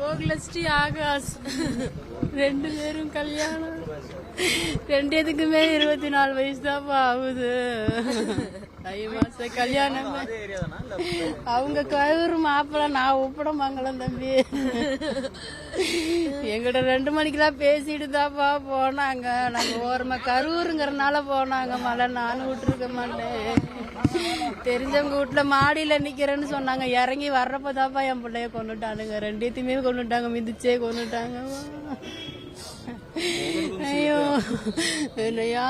கோகுலஸ்ரீ ஆகாஷ். ரெண்டு பேரும் கல்யாணம். ரெண்டு இதுக்குமே இருபத்தி நாலு வயசு தான்ப்பா ஆகுது. கல்யாணம் அவங்க கயிறு மாப்பிள நான் உப்பிட மங்களம் தம்பி. எங்கிட்ட ரெண்டு மணிக்கெல்லாம் பேசிட்டுதாப்பா போனாங்க. நாங்க ஓரமா கரூருங்கிறனால போனாங்க. மழை நானும் விட்டுருக்க மாட்டேன் தெரிஞ்சவங்க வீட்டுல மாடியில நிக்கிறேன்னு சொன்னாங்க. இறங்கி வர்றப்பதாப்பா என் பிள்ளைய கொண்டுட்டானுங்க ரெண்டுத்தையுமே கொண்டுட்டாங்க மிதிச்சே கொண்டுட்டாங்க ஐயோ என்னையா?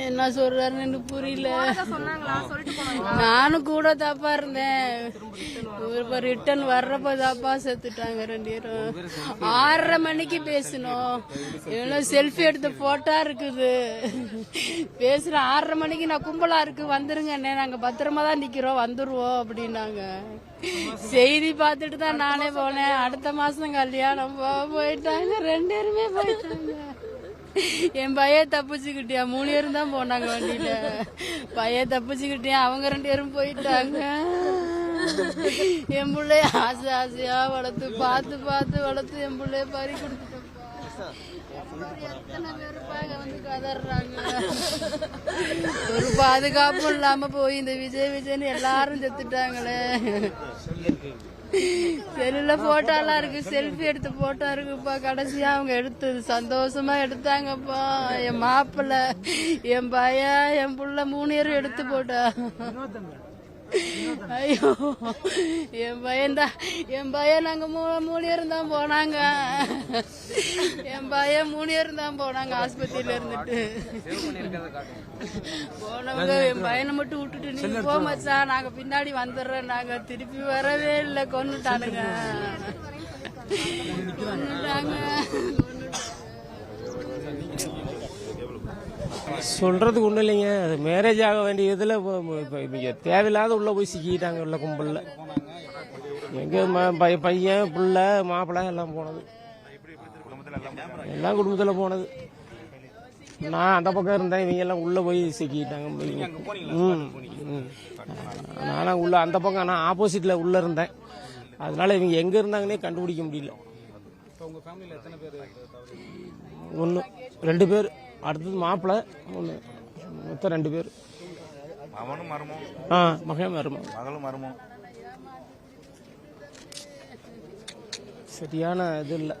என்ன சொல்றாருன்னு எனக்கு புரியல நானும் கூட தாப்பா இருந்தேன் இப்ப ரிட்டர்ன் வர்றப்ப தாப்பா செத்துட்டாங்க ரெண்டு பேரும் ஆறரை மணிக்கு பேசணும் எல்லாம் செல்ஃபி எடுத்த போட்டா இருக்குது பேசுறேன் ஆறரை மணிக்கு நான் கும்பலா இருக்கு வந்துருங்க அண்ணே நாங்க பத்திரமா தான் நிக்கிறோம் வந்துருவோம் அப்படின்னாங்க செய்தி பார்த்துட்டு தான் நானே போனேன் அடுத்த மாசம் கல்யாணம் போயிட்டாங்க ரெண்டு பேருமே போயிட்டாங்க என் பையன் தப்பிச்சுக்கிட்டியா? மூணு பேரும் தான் போனாங்க வண்டியில. பையன் தப்பிச்சுக்கிட்டியா? அவங்க ரெண்டு பேரும் போயிட்டாங்க. என் பிள்ளைய ஆசை ஆசையா வளர்த்து பார்த்து பார்த்து வளர்த்து என் பிள்ளைய பறி கொடுத்துட்டப்பா எத்தனை பேர் வந்து கதறாங்க ஒரு பாதுகாப்பும் இல்லாம போய் இந்த விஜய் விஜய்னு எல்லாரும் செத்துட்டாங்களே. செல்லுல போட்டோலாம் இருக்கு செல்ஃபி எடுத்து போட்டோ இருக்குப்பா. கடைசியா அவங்க எடுத்தது. சந்தோஷமா எடுத்தாங்கப்பா. என் மாப்பிள்ள என் பையன் என் புள்ள மூணு பேரும் எடுத்து போட்டா. ஐயோ என் பையன் தான் என் பையன் நாங்க மூணு மூணு பேரும் தான் போனாங்க. என் பையன் மூணு பேரும் தான் போனாங்க ஆஸ்பத்திரியில இருந்துட்டு. போனவங்க என் பையனை மட்டும் விட்டுட்டு நீங்க போ மச்சான் நாங்க பின்னாடி வந்துடுறோம் நாங்க திருப்பி வரவே இல்லை கொன்னுட்டானுங்க. கொன்னுட்டாங்க. சொல்றதுக்கு ஒன்றும் இல்லைங்க. அது மேரேஜ் ஆக வேண்டிய இதில் இப்போ இவங்க தேவையில்லாத உள்ள போய் சிக்கிட்டாங்க உள்ள கும்பலில். எங்க பையன் புள்ள மாப்பிள்ளை எல்லாம் போனது. எல்லாம் குடும்பத்தில் போனது. நான் அந்த பக்கம் இருந்தேன். இவங்க எல்லாம் உள்ள போய் சிக்கிட்டாங்க ம் ம். நானும் உள்ள அந்த பக்கம் நான் ஆப்போசிட்ல உள்ள இருந்தேன். அதனால இவங்க எங்க இருந்தாங்கன்னே கண்டுபிடிக்க முடியல. ஒன்று ரெண்டு பேர். அடுத்தது மாப்பிள்ளை ஒன்று மொத்தம் ரெண்டு பேர். அவனும் மருமம் ஆ மகன் மருமகன். மகளும் மருமம் சரியான இது இல்லை.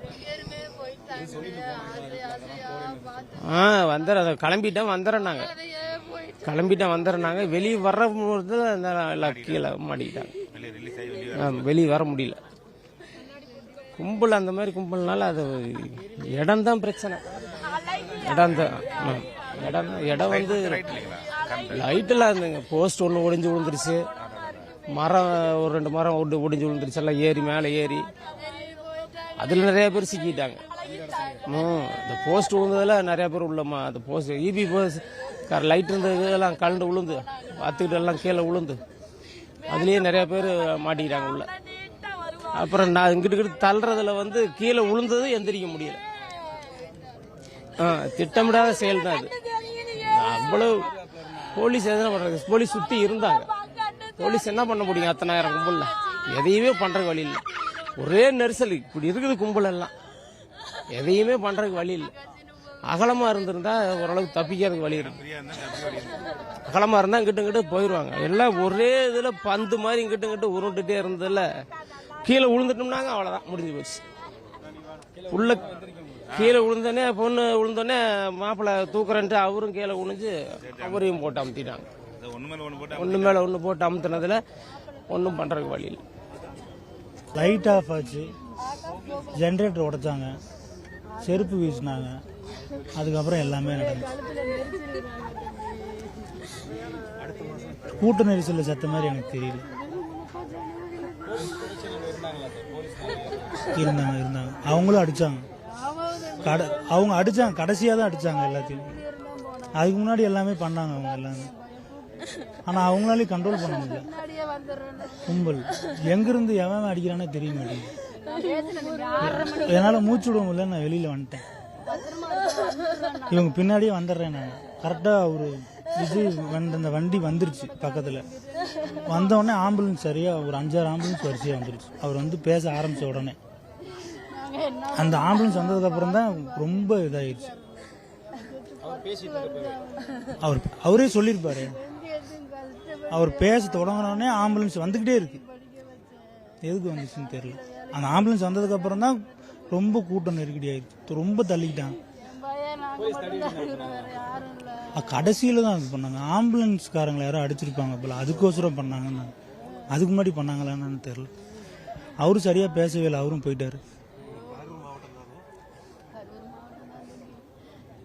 ஆ வந்துடுற அதை கிளம்பிட்டேன் வந்துடுறேன் நாங்கள் கிளம்பிட்டேன் வந்துடுறேன் நாங்கள் வெளியே வர்ற எல்லாம் கீழே மாட்டிக்கிட்டாங்க. வெளியே ரிலீஸ் ஆகி வெளியே ஆ, வெளியே வர முடியல. கும்பல் அந்த மாதிரி கும்பல்னால அது இடம் தான் பிரச்சனை. இடம் தான் இடம் இடம் வந்து லைட்டெல்லாம் இருந்துங்க போஸ்ட் ஒன்று ஒடிஞ்சு விழுந்துருச்சு. மரம் ஒரு ரெண்டு மரம் ஒடி ஒடிஞ்சு விழுந்துருச்சு. எல்லாம் ஏறி மேலே ஏறி. அதில் நிறைய பேர் சிக்கிட்டாங்க. ம் இந்த போஸ்ட் விழுந்ததில் நிறைய பேர் உள்ளமா அந்த போஸ்ட் இபி போஸ் லைட் இருந்தது எல்லாம் கலண்டு விழுந்து பார்த்துக்கிட்டு எல்லாம் கீழே விழுந்து அதுலேயே நிறைய பேர் மாட்டிக்கிட்டாங்க உள்ள. அப்புறம் நான் இங்கிட்டு தள்ளுறதுல வந்து கீழே விழுந்தது எந்திரிக்க முடியல. திட்டமிடாத செயல் தான் அது. அவ்வளவு போலீஸ் எதனா பண்றது? போலீஸ் சுத்தி இருந்தாங்க. போலீஸ் என்ன பண்ண முடியும் அத்தனாயிரம் கும்பல்ல? எதையுமே பண்றதுக்கு வழி இல்லை. ஒரே நெரிசல் இப்படி இருக்குது கும்பல் எல்லாம். எதையுமே பண்றதுக்கு வழி இல்லை. அகலமா இருந்திருந்தா ஓரளவுக்கு தப்பிக்கிறதுக்கு வழி இருக்கு. அகலமா இருந்தா இங்கிட்ட இங்கிட்டு போயிடுவாங்க எல்லாம் ஒரே இதுல பந்து மாதிரி இங்கிட்ட இங்கிட்டு உருண்டுட்டே இருந்ததுல கீழே விழுந்துட்டோம்னாங்க அவ்வளவுதான். முடிஞ்சு போச்சு. உள்ள கீழே விழுந்தோடனே பொண்ணு விழுந்தோடனே மாப்பிள்ளை தூக்குறன்ட்டு அவரும் கீழே விழுந்து அவரையும் போட்டு அமுத்திட்டாங்க. ஒன்று மேலே ஒன்று போட்டு அமுத்துனதுல ஒன்றும் பண்ணுறதுக்கு வழி இல்லை. லைட் ஆஃப் ஆச்சு. ஜென்ரேட்டர் உடைச்சாங்க. செருப்பு வீசினாங்க. அதுக்கப்புறம் எல்லாமே நடந்துச்சு. கூட்ட நெரிசலில் செத்த மாதிரி எனக்கு தெரியல. இருந்தாங்க இருந்தாங்க. அவங்களும் அடிச்சாங்க. கட அவங்க அடிச்சாங்க கடைசியாக தான் அடிச்சாங்க எல்லாத்தையும். அதுக்கு முன்னாடி எல்லாமே பண்ணாங்க அவங்க எல்லாமே. ஆனால் அவங்களாலேயும் கண்ட்ரோல் பண்ண முடியல. கும்பல். எங்கிருந்து எவன் அடிக்கிறானே தெரிய மாட்டேங்குது. என்னால் மூச்சு விட முடியல நான் வெளியில் வந்துட்டேன். இவங்க பின்னாடியே வந்துடுறேன் நான். கரெக்டாக ஒரு விஜய் வந்த அந்த வண்டி வந்துருச்சு பக்கத்தில். வந்தோடனே ஆம்புலன்ஸ் சரியாக ஒரு அஞ்சாறு ஆம்புலன்ஸ் வரிசையாக வந்துருச்சு. அவர் வந்து பேச ஆரம்பிச்ச உடனே. அந்த ஆம்புலன்ஸ் வந்ததுக்கு அப்புறம் தான் ரொம்ப இதாயிருச்சு. அவர் அவரே சொல்லியிருப்பாரு. அவர் பேச தொடங்கினோடனே ஆம்புலன்ஸ் வந்துக்கிட்டே இருக்கு. எதுக்கு வந்துச்சுன்னு தெரியல. அந்த ஆம்புலன்ஸ் வந்ததுக்கு அப்புறம் தான் ரொம்ப கூட்டம் நெருக்கடி ஆயிடுச்சு ரொம்ப தள்ளிக்கிட்டாங்க கடைசியில் தான் கடைசியில தான் இது பண்ணாங்க. ஆம்புலன்ஸ்காரங்களை யாரும் அடிச்சிருப்பாங்க போல. அதுக்கோசரம் பண்ணாங்கன்னு. அதுக்கு முன்னாடி பண்ணாங்களான்னு தெரியல. அவரும் சரியா பேசவே இல்லை. அவரும் போயிட்டாரு.